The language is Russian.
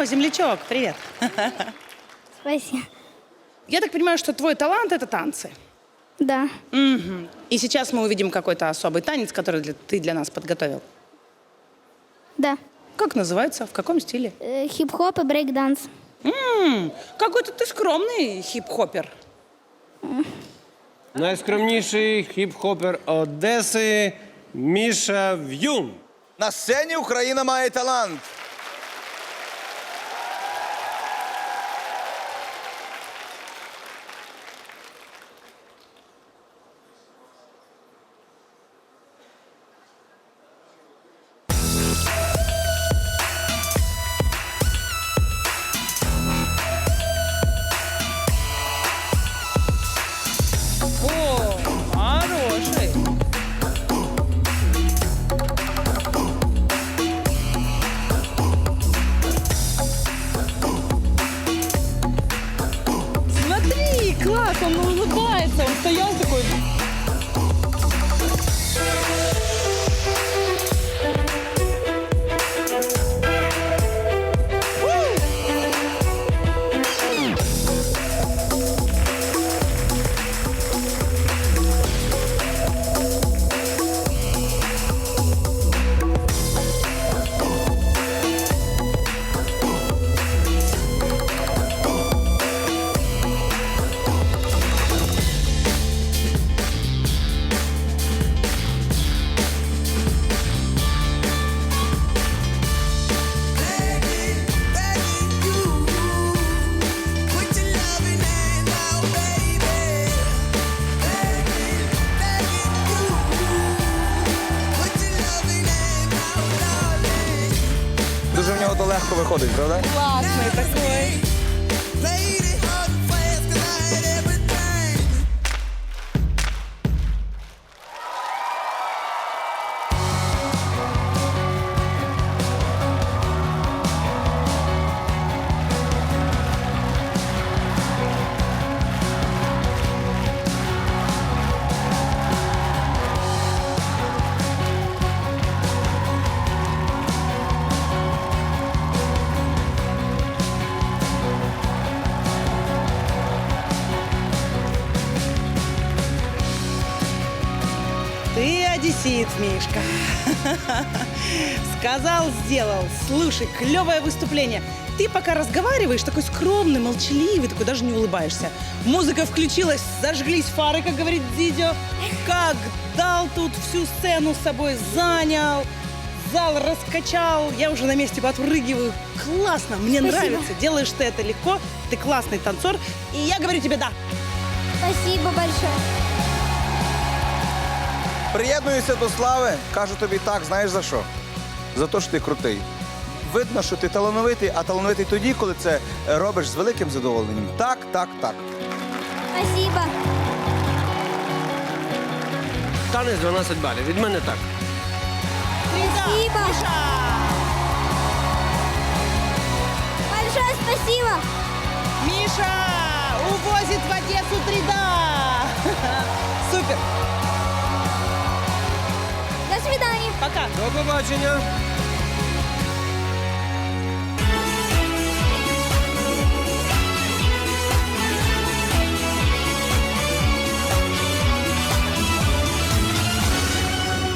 О, землячок, привет. Спасибо. Я так понимаю, что твой талант — это танцы. Да. Мгм. И сейчас мы увидим какой-то особый танец, который для- ты для нас подготовил. Да. Как называется? В каком стиле? Э, хип-хоп и брейк-данс. М, какой-то ты скромный хип-хопер. Найскромніший хіп-хопер Одеси Міша В'юн. На сцені Україна має талант. Улыбается, он стоял такой. Легко виходить, правда? Классный такой. Ты одессит, Мишка. Сказал, сделал. Слушай, клевое выступление. Ты пока разговариваешь, такой скромный, молчаливый, такой даже не улыбаешься. Музыка включилась, зажглись фары, как говорит Дидё. Как дал тут всю сцену с собой, занял. Зал раскачал, я уже на месте подпрыгиваю. Классно, мне Спасибо. нравится. Делаешь ты это легко, ты классный танцор. И я говорю тебе да. Спасибо большое. Приєднуюся до слави, кажу тобі так, знаєш за що? За те, що ти крутий. Видно, що ти талановитий, а талановитий тоді, коли це робиш з великим задоволенням. Так, так, так. Спасибо. Танець 12 балів. Від мене так. Спасибо. Большое спасибо. Миша увозит в Одессу 3Да! Супер! Пока! До побачення.